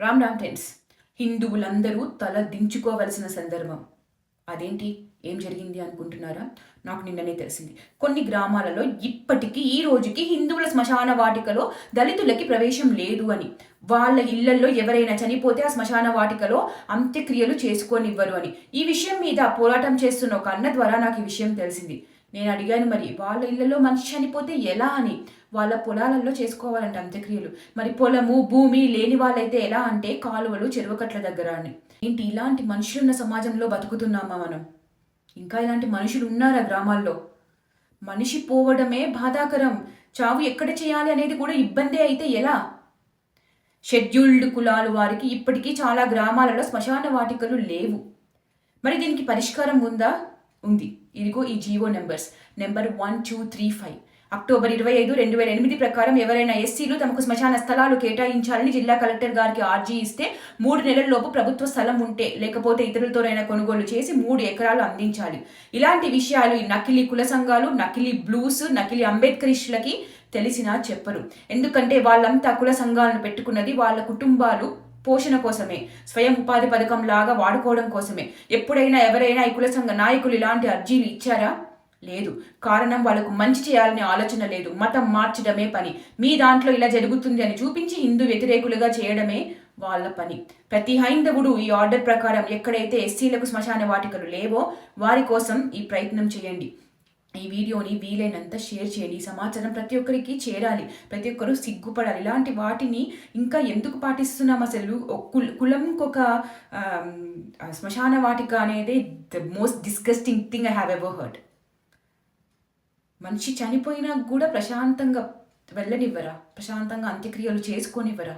Ram Ram tense హిందువులందరూ తల దించుకోవలసిన సందర్భం. అదేంటి? ఏం జరిగింది అనుకుంటున్నారా? నాకు నిన్ననే తెలిసింది. కొన్ని గ్రామాలలో ఇప్పటికీ ఈ రోజుకి హిందువుల శ్మశాన వాటికలో దళితులకి ప్రవేశం లేదు అని వాళ్ళ ఇళ్ళలో ఎవరైనా చనిపోతే ఆ శ్మశాన వాటికలో అంత్యక్రియలు చేసుకోనివ్వరు అని. ఈ విషయం మీద పోరాటం చేస్తున్న ఒక అన్న ద్వారా నాకు ఈ విషయం తెలిసింది. నేను అడిగాను మరి వాళ్ళ ఇళ్ళలో మనిషి చనిపోతే ఎలా అని? వాళ్ళ పొలాలలో చేసుకోవాలంట అంత్యక్రియలు. మరి పొలము భూమి లేని వాళ్ళైతే ఎలా అంటే కాలువలు చెరువుకట్ల దగ్గర అని. ఏంటి ఇలాంటి మనుషులున్న సమాజంలో బతుకుతున్నామా మనం? ఇంకా ఇలాంటి మనుషులు ఉన్నారా గ్రామాల్లో? మనిషి పోవడమే బాధాకరం. చావు ఎక్కడ చేయాలి అనేది కూడా ఇబ్బందే అయితే ఎలా? షెడ్యూల్డ్ కులాలు వారికి ఇప్పటికీ చాలా గ్రామాలలో శ్మశాన వాటికలు లేవు. మరి దీనికి పరిష్కారం ఉందా? ఉంది. ఇదిగో ఈ GO numbers. Number one two three five. October ఇరవై ఐదు రెండు వేల ఎనిమిది ప్రకారం ఎవరైనా ఎస్సీలు తమకు శ్మశాన స్థలాలు కేటాయించాలని జిల్లా కలెక్టర్ గారికి ఆర్జీ ఇస్తే మూడు నెలల్లోపు ప్రభుత్వ స్థలం ఉంటే లేకపోతే ఇతరులతోనైనా కొనుగోలు చేసి మూడు ఎకరాలు అందించాలి. ఇలాంటి విషయాలు నకిలీ కుల సంఘాలు నకిలీ బ్లూస్ నకిలీ అంబేద్కరిస్టులకి తెలిసినా చెప్పరు. ఎందుకంటే వాళ్ళంతా కుల సంఘాలను పెట్టుకున్నది వాళ్ళ కుటుంబాలు పోషణ కోసమే స్వయం ఉపాధి పథకం లాగా వాడుకోవడం కోసమే. ఎప్పుడైనా ఎవరైనా ఈ కుల సంఘ నాయకులు ఇలాంటి అర్జీలు ఇచ్చారా? లేదు. కారణం వాళ్ళకు మంచి చేయాలనే ఆలోచన లేదు. మతం మార్చడమే పని. మీ దాంట్లో ఇలా జరుగుతుంది అని చూపించి హిందూ వ్యతిరేకులుగా చేయడమే వాళ్ళ పని. ప్రతి హైందవుడు ఈ ఆర్డర్ ప్రకారం ఎక్కడైతే ఎస్సీలకు శ్మశాన వాటికలు లేవో వారి కోసం ఈ ప్రయత్నం చేయండి. ఈ వీడియోని వీలైనంత షేర్ చేయండి. ఈ సమాచారం ప్రతి ఒక్కరికి చేరాలి. ప్రతి ఒక్కరు సిగ్గుపడాలి. ఇలాంటి వాటిని ఇంకా ఎందుకు పాటిస్తున్నాం అసలు? కుల కులంకొక ఒక శ్మశాన వాటిక అనేది the most disgusting thing I have ever heard. మనిషి చనిపోయినా కూడా ప్రశాంతంగా వెళ్ళనివ్వరా? ప్రశాంతంగా అంత్యక్రియలు చేసుకోనివ్వరా?